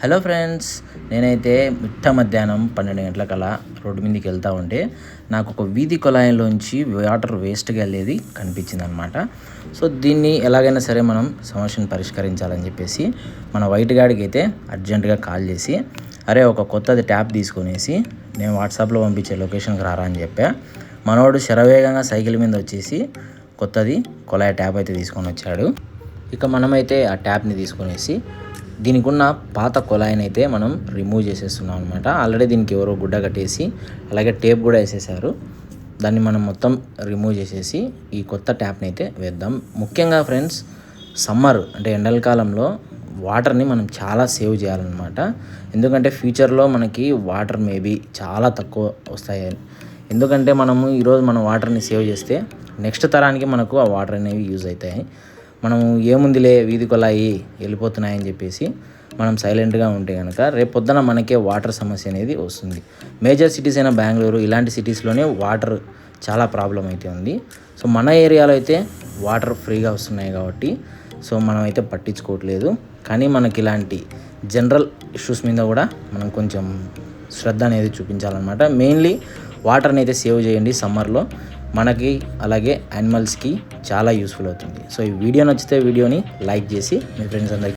Hello friends నేనైతే మిట్ట మధ్యాహ్నం పన్నెండు గంటలకల్లా రోడ్డు మీదకి వెళ్తూ ఉంటే నాకు ఒక వీధి కుళాయిలోంచి వాటర్ వేస్ట్గా వెళ్ళేది కనిపించింది అనమాట సో దీన్ని ఎలాగైనా సరే మనం సమస్యను పరిష్కరించాలని చెప్పేసి మన వైట్ గాడికి అయితే అర్జెంటుగా కాల్ చేసి అరే ఒక కొత్తది ట్యాప్ తీసుకొనేసి నేను వాట్సాప్లో పంపించే లొకేషన్కి రారా అని చెప్పా. మనోడు శరవేగంగా సైకిల్ మీద వచ్చేసి కొత్తది కుళాయి ట్యాప్ అయితే తీసుకొని వచ్చాడు. ఇక మనమైతే ఆ ట్యాప్ని తీసుకునేసి దీనికి ఉన్న పాత కొలాయిని అయితే మనం రిమూవ్ చేసేస్తున్నాం అనమాట ఆల్రెడీ దీనికి ఎవరో గుడ్డ కట్టేసి అలాగే టేప్ కూడా వేసేసారు దాన్ని మనం మొత్తం రిమూవ్ చేసేసి ఈ కొత్త ట్యాప్ని అయితే వేద్దాం. ముఖ్యంగా ఫ్రెండ్స్ సమ్మర్ అంటే ఎండల కాలంలో వాటర్ని మనం చాలా సేవ్ చేయాలన్నమాట. ఎందుకంటే ఫ్యూచర్లో మనకి వాటర్ మేబీ చాలా తక్కువ వస్తాయి. ఎందుకంటే మనము ఈరోజు మనం వాటర్ని సేవ్ చేస్తే నెక్స్ట్ తరానికి మనకు ఆ వాటర్ అనేవి యూజ్ అవుతాయి. మనము ఏముందిలే వీధి కొలాయి వెళ్ళిపోతున్నాయని చెప్పేసి మనం సైలెంట్గా ఉంటే కనుక రేపు పొద్దున మనకే వాటర్ సమస్య అనేది వస్తుంది. మేజర్ సిటీస్ అయిన బెంగళూరు ఇలాంటి సిటీస్లోనే వాటర్ చాలా ప్రాబ్లం అయితే ఉంది. సో మన ఏరియాలో అయితే వాటర్ ఫ్రీగా వస్తున్నాయి కాబట్టి సో మనం అయితే పట్టించుకోవట్లేదు. కానీ మనకి ఇలాంటి జనరల్ ఇష్యూస్ మీద కూడా మనం కొంచెం శ్రద్ధ అనేది చూపించాలన్నమాట. మెయిన్లీ వాటర్ని అయితే సేవ్ చేయండి సమ్మర్లో. మనకి అలాగే యానిమల్స్కి చాలా యూస్ఫుల్ అవుతుంది. సో ఈ వీడియో నచ్చితే వీడియోని లైక్ చేసి మీ ఫ్రెండ్స్ అందరికీ